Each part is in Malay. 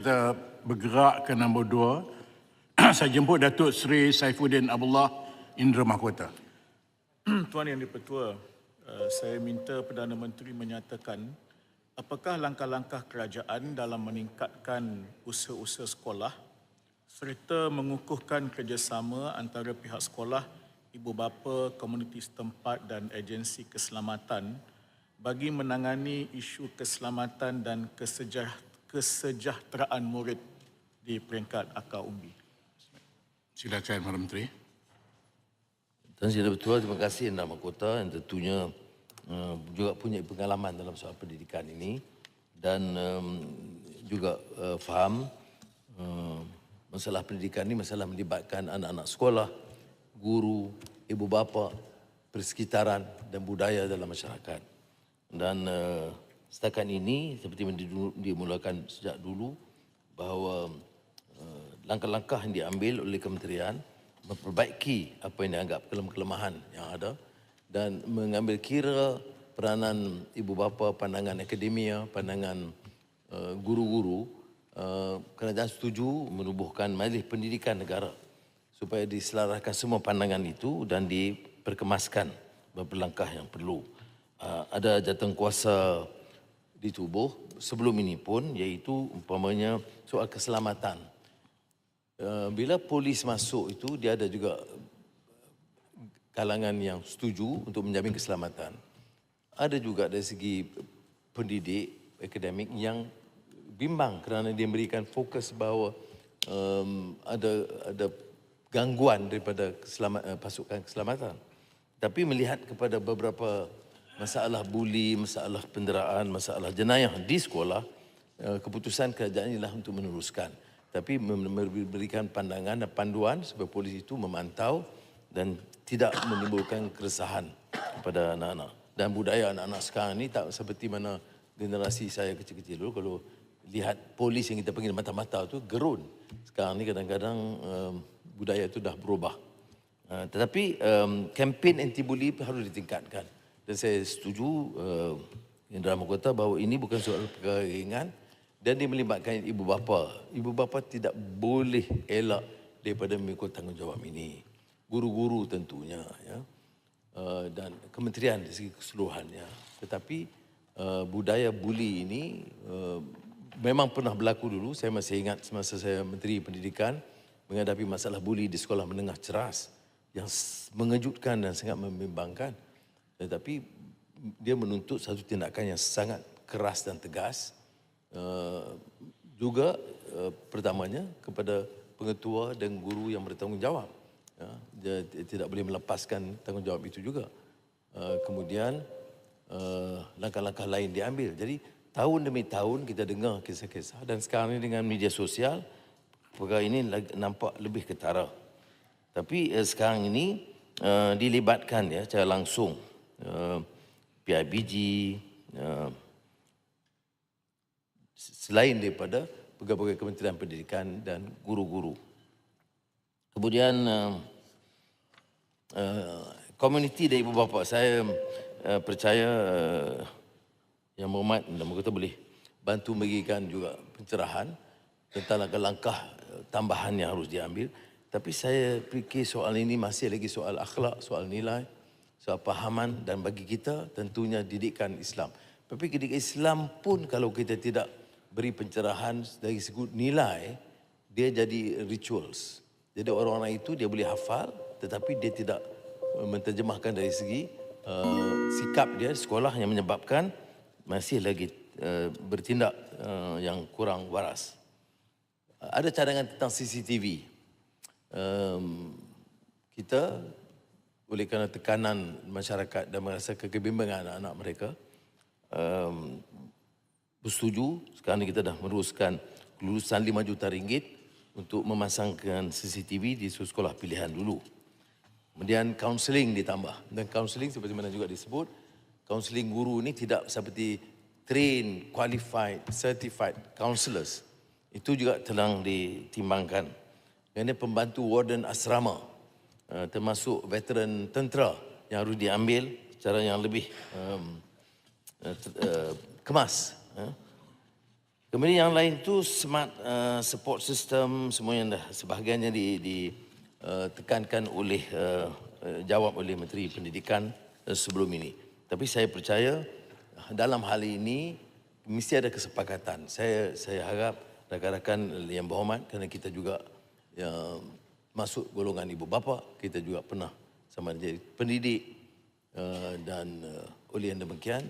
Kita bergerak ke nombor dua. Saya jemput Datuk Seri Saifuddin Abdullah Indra Mahkota. Tuan Yang di-Pertua, uh, saya minta Perdana Menteri menyatakan apakah langkah-langkah kerajaan dalam meningkatkan usaha-usaha sekolah serta mengukuhkan kerjasama antara pihak sekolah, ibu bapa, komuniti setempat dan agensi keselamatan bagi menangani isu keselamatan dan kesejah- kesejahteraan murid di peringkat akar umbi. Silakan Perdana Menteri. Tuan Sri Ketua, terima kasih Anda Mahkota yang tentunya uh, juga punya pengalaman dalam soal pendidikan ini dan um, juga uh, faham uh, masalah pendidikan ini masalah melibatkan anak-anak sekolah, guru, ibu bapa, persekitaran dan budaya dalam masyarakat. Dan uh, setakat ini seperti yang dimulakan sejak dulu bahawa uh, langkah-langkah yang diambil oleh kementerian memperbaiki apa yang dianggap kelemahan yang ada dan mengambil kira peranan ibu bapa, pandangan akademia, pandangan uh, guru-guru uh, kerajaan setuju menubuhkan majlis pendidikan negara supaya diselaraskan semua pandangan itu dan diperkemaskan beberapa langkah yang perlu. Ada jatuh kuasa di tubuh sebelum ini pun iaitu umpamanya soal keselamatan. Uh, bila polis masuk itu dia ada juga kalangan yang setuju untuk menjamin keselamatan. Ada juga dari segi pendidik akademik yang bimbang kerana dia memberikan fokus bahawa um, ada ada gangguan daripada keselamat, uh, pasukan keselamatan. Tapi melihat kepada beberapa masalah buli, masalah penderaan, masalah jenayah di sekolah, uh, keputusan kerajaan ialah untuk meneruskan. Tapi mem- memberikan pandangan dan panduan supaya polis itu memantau dan tidak menimbulkan keresahan kepada anak-anak. Dan budaya anak-anak sekarang ni tak seperti mana generasi saya kecil-kecil dulu kalau lihat polis yang kita panggil mata-mata tu gerun. Sekarang ni kadang-kadang um, budaya itu dah berubah. Uh, tetapi um, kempen anti bully harus ditingkatkan. Dan saya setuju uh, Indra Mahkota bahawa ini bukan soal perkara ringan dan dia melibatkan ibu bapa. Ibu bapa tidak boleh elak daripada mengikut tanggungjawab ini. Guru-guru tentunya ya. Uh, dan kementerian dari segi keseluruhannya. Tetapi uh, budaya buli ini uh, memang pernah berlaku dulu. Saya masih ingat semasa saya Menteri Pendidikan menghadapi masalah buli di sekolah menengah ceras yang mengejutkan dan sangat membimbangkan. Tetapi dia menuntut satu tindakan yang sangat keras dan tegas. Uh, juga uh, pertamanya kepada pengetua dan guru yang bertanggungjawab. Ya, dia tidak boleh melepaskan tanggungjawab itu juga. Uh, kemudian uh, langkah-langkah lain diambil. Jadi tahun demi tahun kita dengar kisah-kisah dan sekarang ini dengan media sosial perkara ini nampak lebih ketara. Tapi uh, sekarang ini uh, dilibatkan ya secara langsung PIBG uh, selain daripada pegawai Kementerian Pendidikan dan guru-guru. Kemudian uh, uh, komuniti dari ibu bapa saya uh, percaya uh, yang berhormat dan kata boleh bantu memberikan juga pencerahan tentang langkah-langkah uh, tambahan yang harus diambil. Tapi saya fikir soal ini masih lagi soal akhlak, soal nilai, soal pahaman dan bagi kita tentunya didikan Islam. Tapi didikan Islam pun kalau kita tidak beri pencerahan dari segi nilai, dia jadi rituals. Jadi orang-orang itu dia boleh hafal tetapi dia tidak uh, menterjemahkan dari segi uh, sikap dia sekolah yang menyebabkan masih lagi uh, bertindak uh, yang kurang waras. Uh, ada cadangan tentang CCTV. Um, kita oleh kerana tekanan masyarakat dan merasa kebimbangan anak-anak mereka um, bersetuju sekarang kita dah meneruskan kelulusan 5 juta ringgit untuk memasangkan CCTV di sekolah pilihan dulu. Kemudian kaunseling ditambah. Dan kaunseling seperti mana juga disebut, kaunseling guru ini tidak seperti train, qualified, certified counselors. Itu juga telah ditimbangkan. Kerana pembantu warden asrama, uh, termasuk veteran tentera yang harus diambil secara yang lebih um, uh, uh, kemas. Uh. Kemudian yang lain tu smart uh, support system semua yang dah sebahagiannya di, di uh, tekankan oleh uh, uh, jawab oleh Menteri Pendidikan uh, sebelum ini. Tapi saya percaya dalam hal ini mesti ada kesepakatan. Saya saya harap rakan-rakan yang berhormat kerana kita juga uh, masuk golongan ibu bapa, kita juga pernah sama jadi pendidik uh, dan uh, oleh yang demikian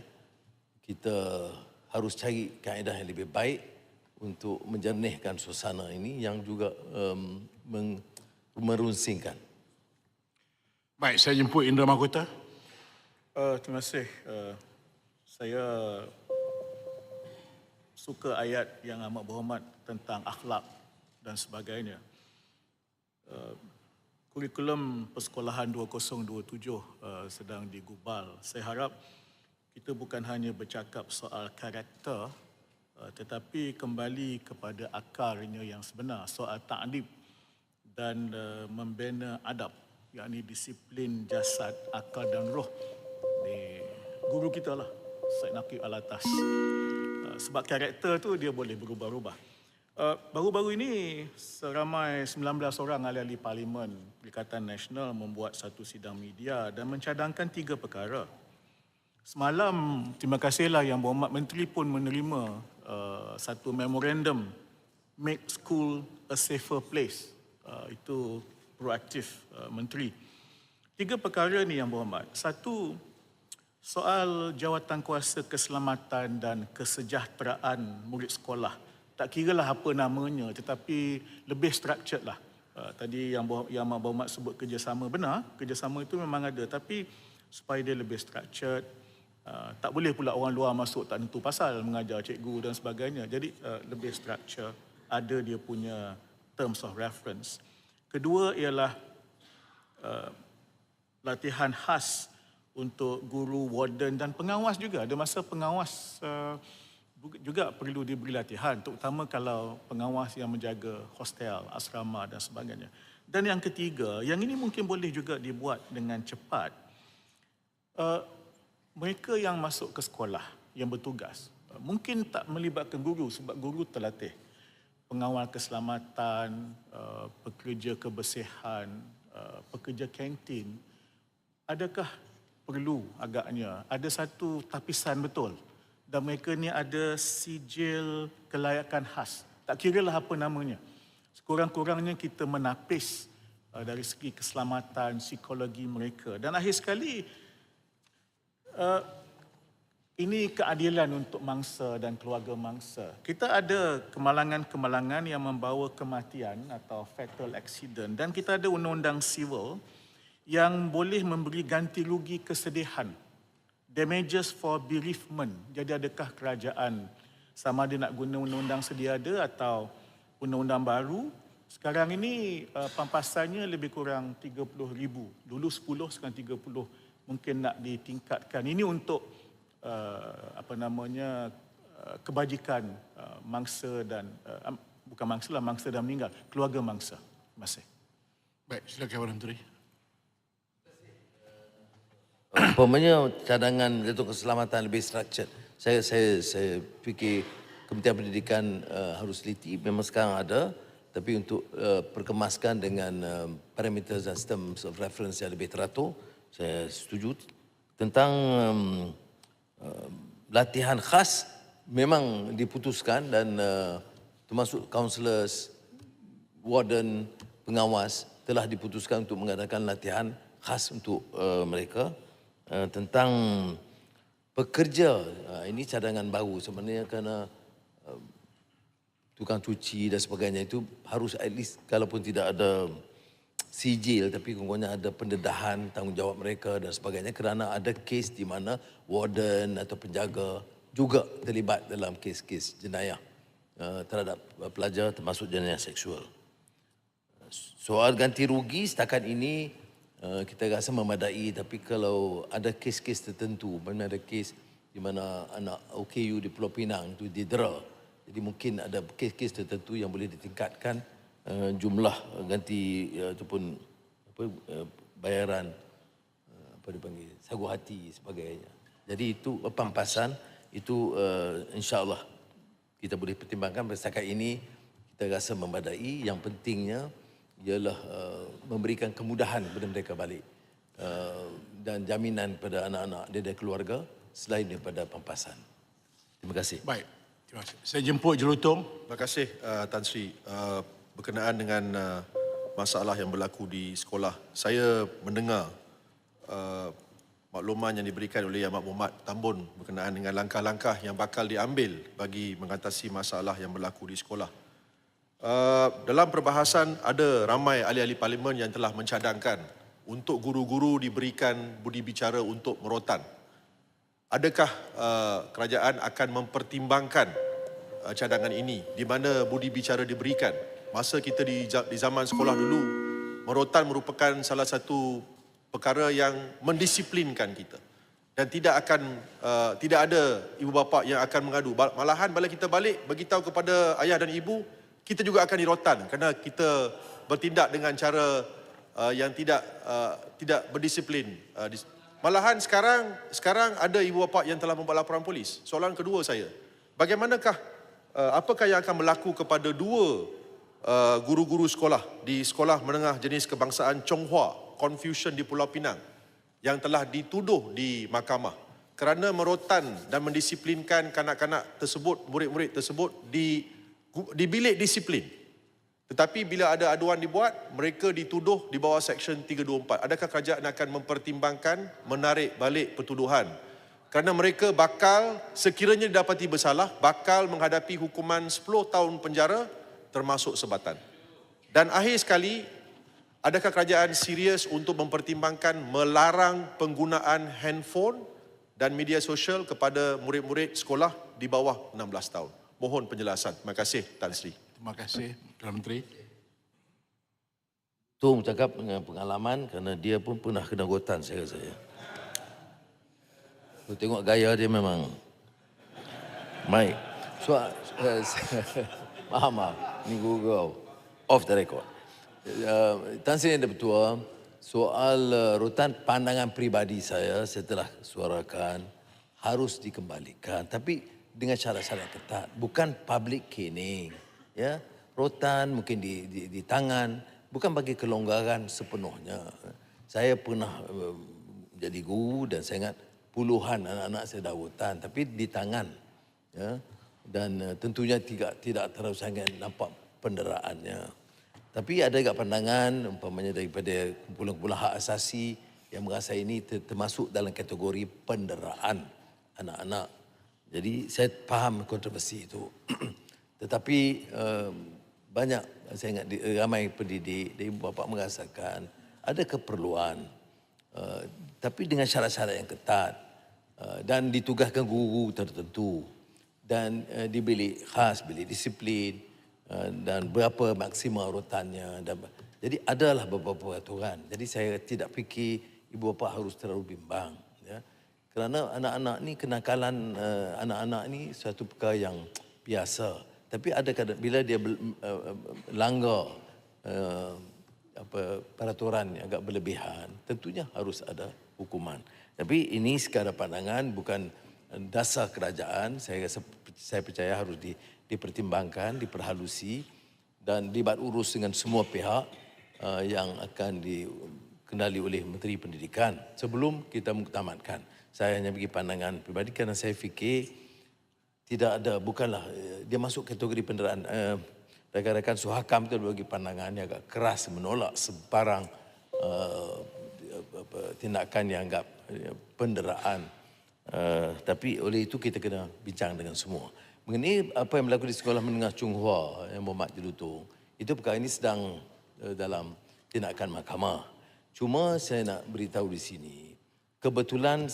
kita harus cari kaedah yang lebih baik untuk menjernihkan suasana ini yang juga um, meng, merunsingkan. Baik, saya jemput Indra Mahkota. Uh, terima kasih. Uh, saya suka ayat yang amat berhormat tentang akhlak dan sebagainya. Uh, kurikulum persekolahan 2027 uh, sedang digubal. Saya harap kita bukan hanya bercakap soal karakter uh, tetapi kembali kepada akarnya yang sebenar, soal ta'lib dan uh, membina adab yakni disiplin jasad, akal dan roh di guru kita lah Syed Naqib Alatas. Uh, sebab karakter tu dia boleh berubah-ubah. Uh, baru-baru ini seramai 19 orang ahli-ahli parlimen Perikatan Nasional membuat satu sidang media dan mencadangkan tiga perkara. Semalam terima kasihlah yang berhormat menteri pun menerima uh, satu memorandum make school a safer place. Uh, itu proaktif uh, menteri. Tiga perkara ni yang berhormat. Satu soal jawatan kuasa keselamatan dan kesejahteraan murid sekolah. Tak kira lah apa namanya tetapi lebih structured lah. Uh, tadi yang yang Mak Berhormat sebut kerjasama benar, kerjasama itu memang ada tapi supaya dia lebih structured, Uh, tak boleh pula orang luar masuk tak tentu pasal mengajar cikgu dan sebagainya. Jadi uh, lebih structure, ada dia punya terms of reference. Kedua ialah uh, latihan khas untuk guru, warden dan pengawas juga. Ada masa pengawas uh, juga perlu diberi latihan, terutama kalau pengawas yang menjaga hostel, asrama dan sebagainya. Dan yang ketiga, yang ini mungkin boleh juga dibuat dengan cepat. Uh, mereka yang masuk ke sekolah yang bertugas mungkin tak melibatkan guru sebab guru terlatih pengawal keselamatan uh, pekerja kebersihan uh, pekerja kantin adakah perlu agaknya ada satu tapisan betul dan mereka ni ada sijil kelayakan khas tak kira lah apa namanya sekurang-kurangnya kita menapis uh, dari segi keselamatan psikologi mereka dan akhir sekali Uh, ini keadilan untuk mangsa dan keluarga mangsa. Kita ada kemalangan-kemalangan yang membawa kematian atau fatal accident dan kita ada undang-undang civil yang boleh memberi ganti rugi kesedihan. Damages for bereavement. Jadi adakah kerajaan sama ada nak guna undang-undang sedia ada atau undang-undang baru? Sekarang ini uh, pampasannya lebih kurang 30 ribu. Dulu 10, sekarang 30 mungkin nak ditingkatkan. Ini untuk uh, apa namanya uh, kebajikan uh, mangsa dan uh, bukan mangsa lah mangsa dan meninggal, keluarga mangsa. Terima kasih. Baik, silakan Tuan Menteri. Umpamanya cadangan untuk keselamatan lebih structured. Saya saya saya fikir Kementerian Pendidikan uh, harus teliti. Memang sekarang ada tapi untuk uh, perkemaskan dengan uh, parameter dan sistem of reference yang lebih teratur saya setuju. Tentang um, uh, latihan khas memang diputuskan dan uh, termasuk counselors, warden, pengawas telah diputuskan untuk mengadakan latihan khas untuk uh, mereka uh, tentang pekerja uh, ini cadangan baru sebenarnya kerana uh, tukang cuci dan sebagainya itu harus at least kalaupun tidak ada sijil tapi kurangnya ada pendedahan tanggungjawab mereka dan sebagainya kerana ada kes di mana warden atau penjaga juga terlibat dalam kes-kes jenayah uh, terhadap pelajar termasuk jenayah seksual. Soal ganti rugi setakat ini uh, kita rasa memadai tapi kalau ada kes-kes tertentu mana ada kes di mana anak OKU di Pulau Pinang itu didera jadi mungkin ada kes-kes tertentu yang boleh ditingkatkan uh, jumlah ganti uh, ataupun apa uh, bayaran uh, apa dipanggil sagu hati sebagainya. Jadi itu pampasan itu uh, insya-Allah kita boleh pertimbangkan. Setakat ini kita rasa memadai. Yang pentingnya ialah uh, memberikan kemudahan kepada mereka balik uh, dan jaminan pada anak-anak dia dan keluarga selain daripada pampasan. Terima kasih. Baik. Terima kasih. Saya jemput Jelutong. Terima kasih uh, Tan Sri. Uh, berkenaan dengan uh, masalah yang berlaku di sekolah, saya mendengar uh, makluman yang diberikan oleh Ahmad Muhammad Tambun berkenaan dengan langkah-langkah yang bakal diambil bagi mengatasi masalah yang berlaku di sekolah. Uh, dalam perbahasan ada ramai ahli-ahli parlimen yang telah mencadangkan untuk guru-guru diberikan budi bicara untuk merotan. Adakah uh, kerajaan akan mempertimbangkan uh, cadangan ini di mana budi bicara diberikan? Masa kita di, di zaman sekolah dulu, merotan merupakan salah satu perkara yang mendisiplinkan kita dan tidak akan uh, tidak ada ibu bapa yang akan mengadu. Malahan bila kita balik beritahu kepada ayah dan ibu, kita juga akan dirotan kerana kita bertindak dengan cara uh, yang tidak uh, tidak berdisiplin. Uh, dis- Malahan sekarang sekarang ada ibu bapa yang telah membuat laporan polis. Soalan kedua saya, bagaimanakah uh, apakah yang akan berlaku kepada dua uh, guru-guru sekolah di sekolah menengah jenis kebangsaan Chonghua Confucian di Pulau Pinang yang telah dituduh di mahkamah kerana merotan dan mendisiplinkan kanak-kanak tersebut, murid-murid tersebut di di bilik disiplin. Tetapi bila ada aduan dibuat, mereka dituduh di bawah Seksyen 324. Adakah kerajaan akan mempertimbangkan menarik balik pertuduhan? Kerana mereka bakal, sekiranya didapati bersalah, bakal menghadapi hukuman 10 tahun penjara termasuk sebatan. Dan akhir sekali, adakah kerajaan serius untuk mempertimbangkan melarang penggunaan handphone dan media sosial kepada murid-murid sekolah di bawah 16 tahun? Mohon penjelasan. Terima kasih Tan Sri. Terima kasih Perdana Menteri. Tung cakap dengan pengalaman kerana dia pun pernah kena gotan saya rasa. ya. Tengok gaya dia memang baik. So, uh, maaf, maaf. Ni Google. Off the record. Uh, Tan Sri ada betul. Soal uh, rutan pandangan pribadi saya setelah suarakan harus dikembalikan. Tapi dengan syarat-syarat ketat. Bukan public caning. Ya, rotan mungkin di, di, di tangan. Bukan bagi kelonggaran sepenuhnya. Saya pernah uh, jadi guru dan saya ingat puluhan anak-anak saya dah rotan. Tapi di tangan. Ya, dan uh, tentunya tidak tidak terlalu sangat nampak penderaannya. Tapi ada juga pandangan umpamanya daripada kumpulan-kumpulan hak asasi yang merasa ini ter- termasuk dalam kategori penderaan anak-anak. Jadi saya faham kontroversi itu. Tetapi banyak saya ingat ramai pendidik dan ibu bapa merasakan ada keperluan uh, tapi dengan syarat-syarat yang ketat uh, dan ditugaskan guru tertentu dan uh, di bilik khas, bilik disiplin dan berapa maksimal urutannya dan jadi adalah beberapa peraturan. Jadi saya tidak fikir ibu bapa harus terlalu bimbang. Kerana anak-anak ni kenakalan uh, anak-anak ni satu perkara yang biasa. Tapi ada kadang bila dia uh, langgar uh, apa peraturan yang agak berlebihan, tentunya harus ada hukuman. Tapi ini sekadar pandangan bukan dasar kerajaan. Saya rasa saya percaya harus di, dipertimbangkan, diperhalusi dan dibat urus dengan semua pihak uh, yang akan dikenali oleh Menteri Pendidikan sebelum kita mengutamatkan. Saya hanya bagi pandangan pribadi kerana saya fikir tidak ada bukanlah eh, dia masuk kategori penderaan eh, rakan-rakan suhakam itu bagi pandangan yang agak keras menolak sebarang uh, tindakan yang anggap penderaan. Uh, tapi oleh itu kita kena bincang dengan semua. Mengenai apa yang berlaku di sekolah menengah Chung Hua yang Muhammad Jelutung itu perkara ini sedang uh, dalam tindakan mahkamah. Cuma saya nak beritahu di sini kebetulan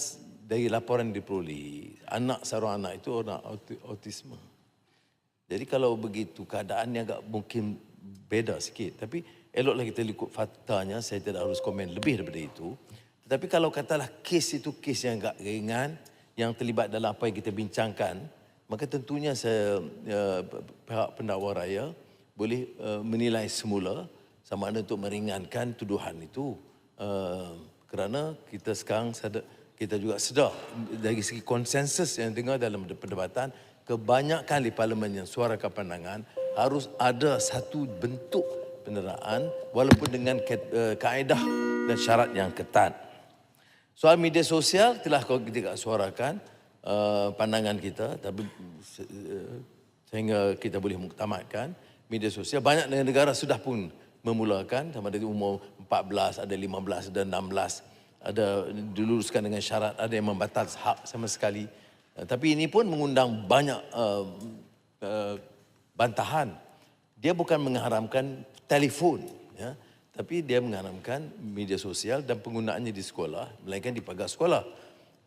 dari laporan diperoleh anak seorang anak itu orang auti- autisme jadi kalau begitu keadaannya agak mungkin beda sikit. Tapi eloklah kita ikut faktanya. Saya tidak harus komen lebih daripada itu. Tetapi kalau katalah kes itu kes yang agak ringan. Yang terlibat dalam apa yang kita bincangkan. Maka tentunya saya, uh, pihak pendakwa raya boleh uh, menilai semula sama ada untuk meringankan tuduhan itu. Uh, kerana kita sekarang sadar, kita juga sedar dari segi konsensus yang dengar dalam perdebatan kebanyakan di parlimen yang suarakan pandangan harus ada satu bentuk peneraan walaupun dengan eh, kaedah dan syarat yang ketat. Soal media sosial telah kita suarakan uh, pandangan kita tapi uh, sehingga kita boleh muktamadkan media sosial banyak negara sudah pun memulakan sama dari umur 14 ada 15 ada 16 ada diluruskan dengan syarat ada yang membatas hak sama sekali. Uh, tapi ini pun mengundang banyak uh, uh, bantahan. Dia bukan mengharamkan telefon ya. Tapi dia mengharamkan media sosial dan penggunaannya di sekolah melainkan di pagar sekolah.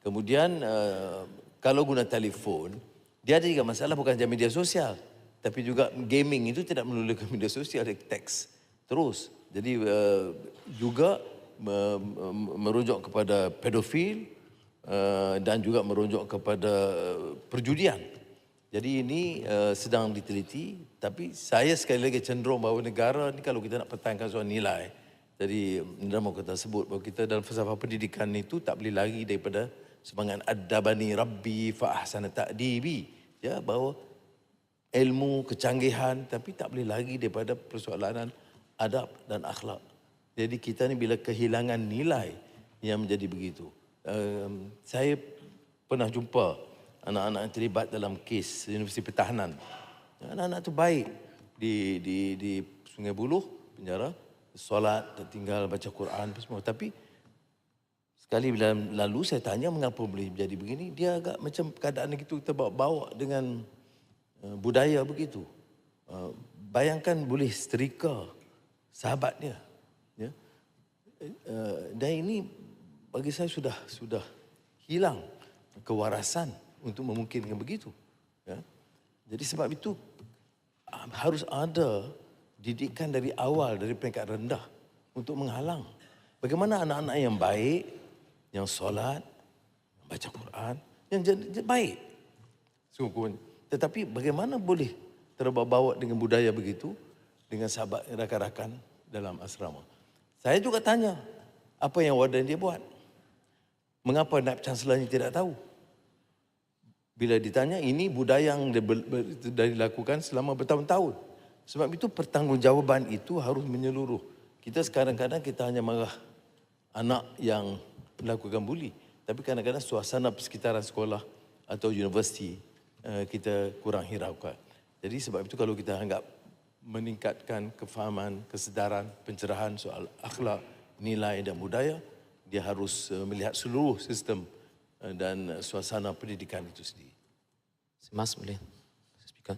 Kemudian uh, kalau guna telefon dia ada juga masalah bukan saja media sosial tapi juga gaming itu tidak memerlukan media sosial dia teks terus. Jadi uh, juga merujuk kepada pedofil uh, dan juga merujuk kepada uh, perjudian. Jadi ini uh, sedang diteliti tapi saya sekali lagi cenderung bahawa negara ni kalau kita nak pertahankan soal nilai jadi Indra mau kita sebut bahawa kita dalam falsafah pendidikan itu tak boleh lari daripada semangat adabani rabbi fa ahsana ta'dibi. Ya bahawa ilmu kecanggihan tapi tak boleh lari daripada persoalan adab dan akhlak jadi kita ni bila kehilangan nilai yang menjadi begitu. Um, saya pernah jumpa anak-anak yang terlibat dalam kes Universiti Pertahanan. Anak-anak tu baik. Di di di Sungai Buloh penjara solat tinggal baca Quran apa semua. Tapi sekali bila lalu saya tanya mengapa boleh jadi begini dia agak macam keadaan gitu terbawa-bawa dengan uh, budaya begitu. Uh, bayangkan boleh setrika sahabat dia uh, dan ini bagi saya sudah sudah hilang kewarasan untuk memungkinkan begitu. Ya. Jadi sebab itu ah, harus ada didikan dari awal dari peringkat rendah untuk menghalang. Bagaimana anak-anak yang baik, yang solat, yang baca Quran, yang jadi baik. Sungguh. Tetapi bagaimana boleh terbawa-bawa dengan budaya begitu dengan sahabat rakan-rakan dalam asrama. Saya juga tanya, apa yang warden dia buat? Mengapa naib chancellornya tidak tahu? Bila ditanya ini budaya yang sudah dilakukan selama bertahun-tahun. Sebab itu pertanggungjawaban itu harus menyeluruh. Kita sekarang kadang kita hanya marah anak yang melakukan buli. Tapi kadang-kadang suasana persekitaran sekolah atau universiti eh, kita kurang hiraukan. Jadi sebab itu kalau kita anggap meningkatkan kefahaman, kesedaran, pencerahan soal akhlak, nilai dan budaya, dia harus eh, melihat seluruh sistem eh, dan suasana pendidikan itu sendiri. Mas boleh? Speaker.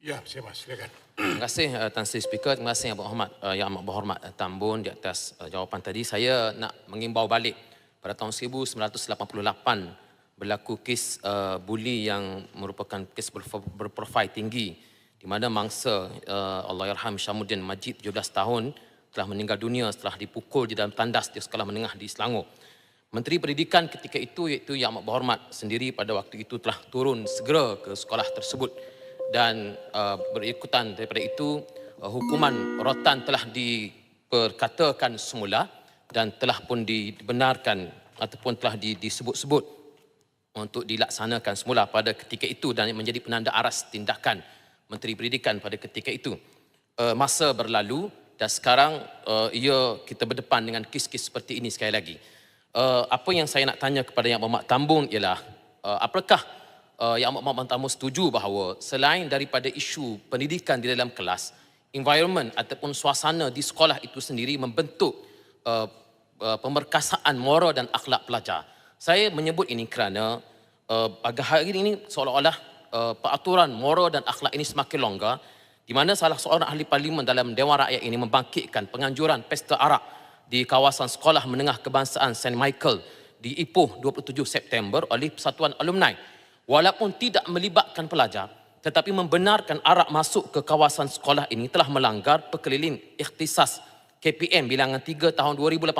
Ya, saya mas, silakan. Terima kasih uh, Tan Sri Speaker. Terima kasih Yang Berhormat, uh, Yang Amat Berhormat uh, Tambun di atas uh, jawapan tadi. Saya nak mengimbau balik pada tahun 1988 berlaku kes uh, buli yang merupakan kes berprofil tinggi di mana mangsa uh, Allahyarham Syamuddin Majid 17 tahun telah meninggal dunia setelah dipukul di dalam tandas di sekolah menengah di Selangor. Menteri Pendidikan ketika itu iaitu Yang Amat Berhormat sendiri pada waktu itu telah turun segera ke sekolah tersebut dan uh, berikutan daripada itu uh, hukuman rotan telah diperkatakan semula dan telah pun dibenarkan ataupun telah di, disebut-sebut untuk dilaksanakan semula pada ketika itu dan menjadi penanda aras tindakan Menteri Pendidikan pada ketika itu. Uh, masa berlalu dan sekarang uh, ia kita berdepan dengan kes-kes seperti ini sekali lagi. Uh, apa yang saya nak tanya kepada Yang Berhormat Tambun ialah uh, apakah uh, Yang Berhormat Tambun setuju bahawa selain daripada isu pendidikan di dalam kelas, environment ataupun suasana di sekolah itu sendiri membentuk uh, uh, pemerkasaan moral dan akhlak pelajar. Saya menyebut ini kerana uh, pada hari ini seolah-olah uh, peraturan moral dan akhlak ini semakin longgar di mana salah seorang ahli parlimen dalam Dewan Rakyat ini membangkitkan penganjuran pesta arak di kawasan Sekolah Menengah Kebangsaan St. Michael di Ipoh 27 September oleh Persatuan Alumni. Walaupun tidak melibatkan pelajar, tetapi membenarkan arak masuk ke kawasan sekolah ini telah melanggar perkeliling ikhtisas KPM bilangan 3 tahun 2018.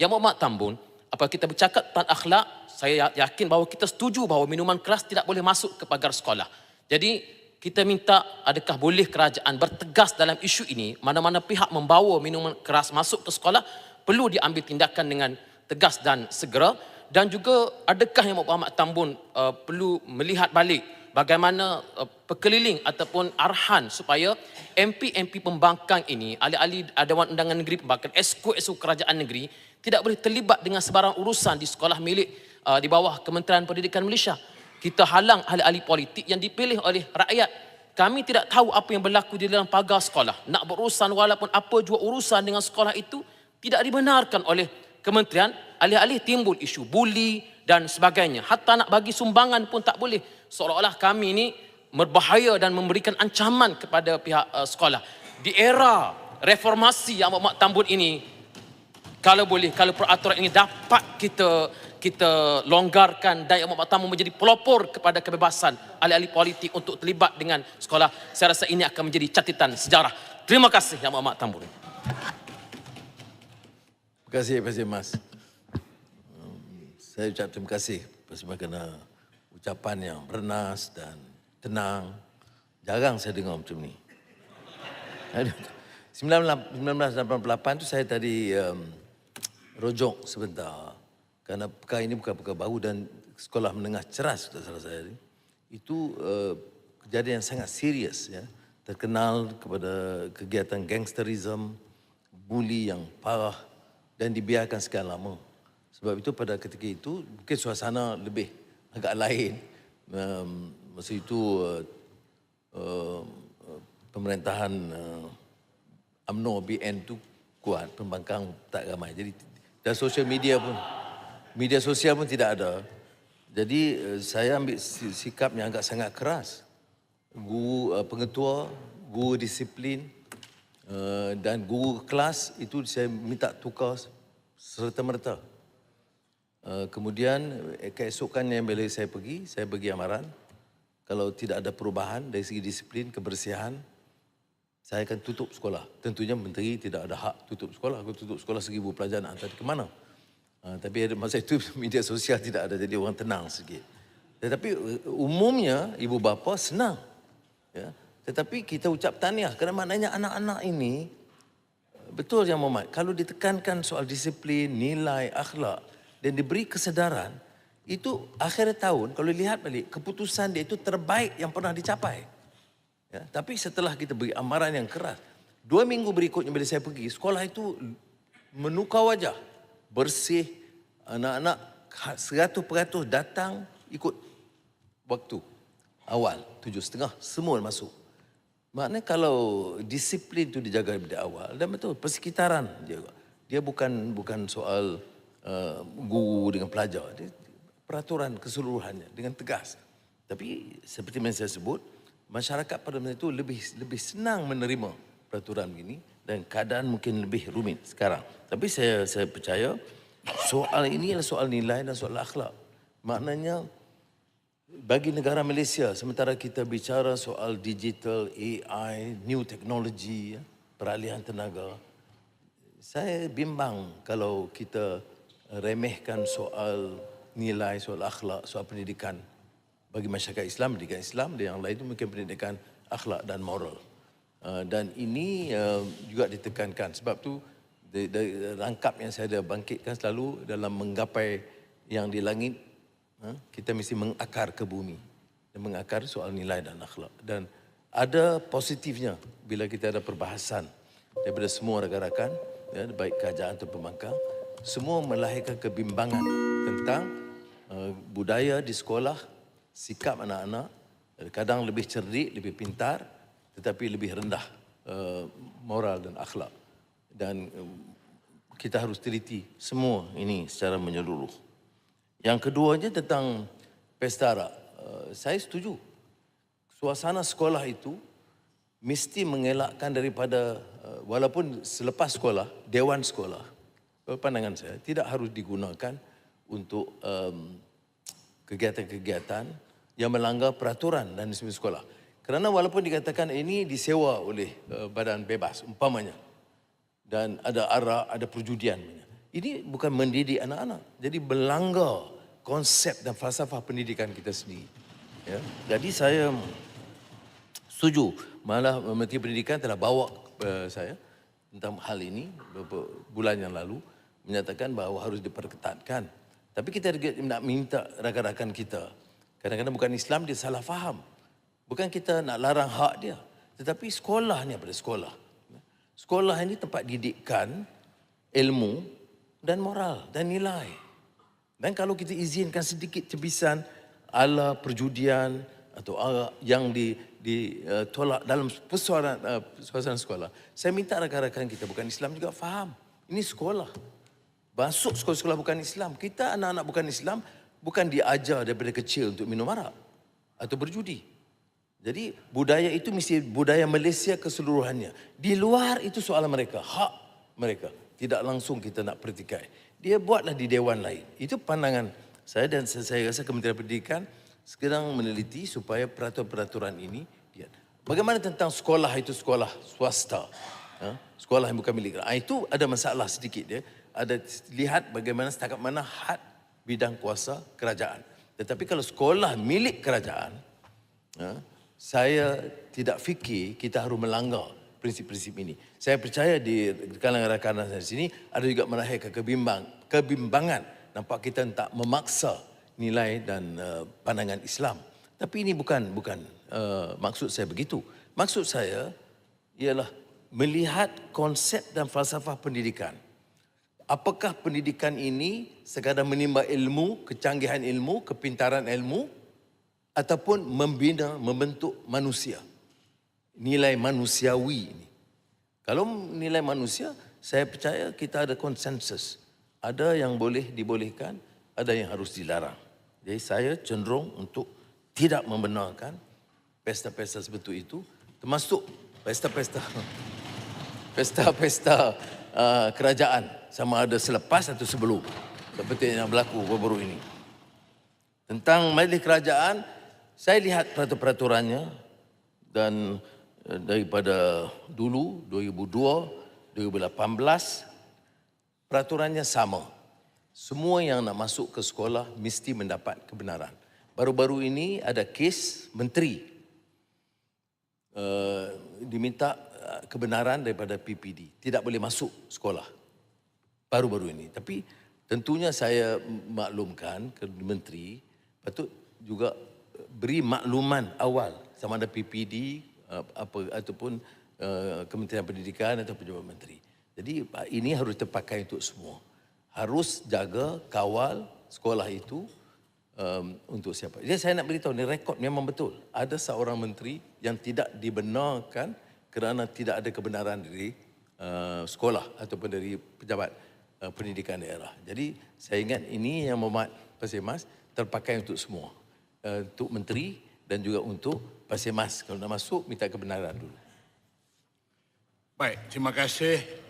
Yang Muhammad Tambun, apa kita bercakap tentang akhlak, saya yakin bahawa kita setuju bahawa minuman keras tidak boleh masuk ke pagar sekolah. Jadi kita minta adakah boleh kerajaan bertegas dalam isu ini mana-mana pihak membawa minuman keras masuk ke sekolah perlu diambil tindakan dengan tegas dan segera dan juga adakah yang Muhammad Tambun uh, perlu melihat balik bagaimana uh, perkeliling ataupun arahan supaya MP-MP pembangkang ini, ahli-ahli Dewan Undangan Negeri Pembangkang, esko-esko kerajaan negeri tidak boleh terlibat dengan sebarang urusan di sekolah milik uh, di bawah Kementerian Pendidikan Malaysia. Kita halang ahli-ahli politik yang dipilih oleh rakyat. Kami tidak tahu apa yang berlaku di dalam pagar sekolah. Nak berurusan walaupun apa jua urusan dengan sekolah itu tidak dibenarkan oleh kementerian. Alih-alih timbul isu buli dan sebagainya. Hatta nak bagi sumbangan pun tak boleh. Seolah-olah kami ini berbahaya dan memberikan ancaman kepada pihak uh, sekolah. Di era reformasi yang amat tambun ini, kalau boleh, kalau peraturan ini dapat kita kita longgarkan dan yang Tambun menjadi pelopor kepada kebebasan ahli-ahli politik untuk terlibat dengan sekolah, saya rasa ini akan menjadi catatan sejarah. Terima kasih Yang Amat Tambun. Terima kasih, kasih Mas. Um, Saya ucap terima kasih sebagaimana ucapan yang bernas dan tenang. Jarang saya dengar macam ni. Aduh. 1988 tu saya tadi um, rojok sebentar. Kerana perkara ini bukan perkara baru dan sekolah menengah ceras tak salah saya. ni. Itu uh, kejadian yang sangat serius ya. Terkenal kepada kegiatan gangsterism, buli yang parah dan dibiarkan sekian lama. Sebab itu pada ketika itu mungkin suasana lebih agak lain. Um, masa itu uh, uh, pemerintahan UMNO BN tu kuat, pembangkang tak ramai. Jadi dan sosial media pun media sosial pun tidak ada. Jadi eh, saya ambil si- sikap yang agak sangat keras. Guru uh, pengetua, guru disiplin uh, dan guru kelas itu saya minta tukar serta-merta. Kemudian eh, keesokannya bila saya pergi, saya pergi amaran. Kalau tidak ada perubahan dari segi disiplin, kebersihan, saya akan tutup sekolah. Tentunya menteri tidak ada hak tutup sekolah. Aku tutup sekolah seribu pelajar nak hantar ke mana? Uh, tapi masa itu media sosial tidak ada, jadi orang tenang sikit. Tetapi uh, umumnya ibu bapa senang. Ya. Tetapi kita ucap tahniah kerana maknanya anak-anak ini betul yang Muhammad kalau ditekankan soal disiplin, nilai, akhlak dan diberi kesedaran itu akhir tahun kalau lihat balik keputusan dia itu terbaik yang pernah dicapai. Ya, tapi setelah kita beri amaran yang keras, dua minggu berikutnya bila saya pergi, sekolah itu menukar wajah, bersih, anak-anak 100% datang ikut waktu awal, tujuh setengah, semua masuk. Maknanya kalau disiplin itu dijaga dari awal, dan betul, persekitaran dia. Dia bukan bukan soal uh, guru dengan pelajar, dia peraturan keseluruhannya dengan tegas. Tapi seperti yang saya sebut, masyarakat pada masa itu lebih lebih senang menerima peraturan begini dan keadaan mungkin lebih rumit sekarang. Tapi saya saya percaya soal ini adalah soal nilai dan soal akhlak. Maknanya bagi negara Malaysia sementara kita bicara soal digital, AI, new technology, ya, peralihan tenaga, saya bimbang kalau kita remehkan soal nilai, soal akhlak, soal pendidikan bagi masyarakat Islam, pendidikan Islam dan yang lain itu mungkin pendidikan akhlak dan moral. Uh, dan ini uh, juga ditekankan. Sebab tu dari, rangkap yang saya ada bangkitkan selalu dalam menggapai yang di langit. Ha, kita mesti mengakar ke bumi. Dan mengakar soal nilai dan akhlak. Dan ada positifnya bila kita ada perbahasan daripada semua rakan-rakan ya, baik kerajaan atau pembangkang. Semua melahirkan kebimbangan tentang uh, budaya di sekolah sikap anak-anak. Kadang lebih cerdik lebih pintar tetapi lebih rendah uh, moral dan akhlak dan um, kita harus teliti semua ini secara menyeluruh yang keduanya tentang pesta arak. Uh, saya setuju. Suasana sekolah itu mesti mengelakkan daripada uh, walaupun selepas sekolah, dewan sekolah. uh, Pandangan saya tidak harus digunakan untuk um, kegiatan-kegiatan yang melanggar peraturan dan disiplin sekolah. Kerana walaupun dikatakan ini disewa oleh uh, badan bebas umpamanya dan ada arak, ada perjudian. Ini bukan mendidik anak-anak. Jadi melanggar konsep dan falsafah pendidikan kita sendiri. Ya. Jadi saya setuju. Malah Menteri Pendidikan telah bawa uh, saya tentang hal ini beberapa bulan yang lalu menyatakan bahawa harus diperketatkan. Tapi kita nak minta rakan-rakan kita Kadang-kadang bukan Islam dia salah faham. Bukan kita nak larang hak dia. Tetapi sekolah ni apa? Sekolah. Sekolah ini tempat didikan ilmu dan moral dan nilai. Dan kalau kita izinkan sedikit tebisan ala perjudian atau yang di ditolak dalam persoalan uh, suasana sekolah. Saya minta rakan-rakan kita bukan Islam juga faham. Ini sekolah. Masuk sekolah-sekolah bukan Islam. Kita anak-anak bukan Islam bukan diajar daripada kecil untuk minum arak atau berjudi. Jadi budaya itu mesti budaya Malaysia keseluruhannya. Di luar itu soalan mereka, hak mereka. Tidak langsung kita nak pertikai. Dia buatlah di dewan lain. Itu pandangan saya dan saya rasa Kementerian Pendidikan sekarang meneliti supaya peraturan-peraturan ini dia. Bagaimana tentang sekolah itu sekolah swasta? Ha? Sekolah yang bukan milik. Ha, itu ada masalah sedikit dia. Ada lihat bagaimana setakat mana had bidang kuasa kerajaan. Tetapi kalau sekolah milik kerajaan, ha, saya tidak fikir kita harus melanggar prinsip-prinsip ini. Saya percaya di kalangan rakan-rakan di sini ada juga melahirkan kebimbang, kebimbangan. Nampak kita tak memaksa nilai dan uh, pandangan Islam. Tapi ini bukan bukan uh, maksud saya begitu. Maksud saya ialah melihat konsep dan falsafah pendidikan. Apakah pendidikan ini sekadar menimba ilmu, kecanggihan ilmu, kepintaran ilmu ataupun membina, membentuk manusia. Nilai manusiawi ini. Kalau nilai manusia, saya percaya kita ada konsensus. Ada yang boleh dibolehkan, ada yang harus dilarang. Jadi saya cenderung untuk tidak membenarkan pesta-pesta seperti itu, termasuk pesta-pesta pesta-pesta uh, kerajaan sama ada selepas atau sebelum seperti yang berlaku baru-baru ini. Tentang majlis kerajaan, saya lihat peraturan-peraturannya dan uh, daripada dulu 2002, 2018 peraturannya sama. Semua yang nak masuk ke sekolah mesti mendapat kebenaran. Baru-baru ini ada kes menteri uh, diminta uh, kebenaran daripada PPD. Tidak boleh masuk sekolah. Baru-baru ini. Tapi tentunya saya maklumkan ke menteri patut juga beri makluman awal sama ada PPD uh, apa ataupun uh, Kementerian Pendidikan atau pejabat menteri. Jadi uh, ini harus terpakai untuk semua. Harus jaga kawal sekolah itu um, untuk siapa. Jadi saya nak beritahu ni rekod memang betul. Ada seorang menteri yang tidak dibenarkan kerana tidak ada kebenaran dari uh, sekolah ataupun dari pejabat uh, pendidikan daerah. Jadi saya ingat ini yang memat Pasir Mas terpakai untuk semua. Uh, untuk menteri dan juga untuk Pasir Mas. Kalau nak masuk minta kebenaran dulu. Baik, terima kasih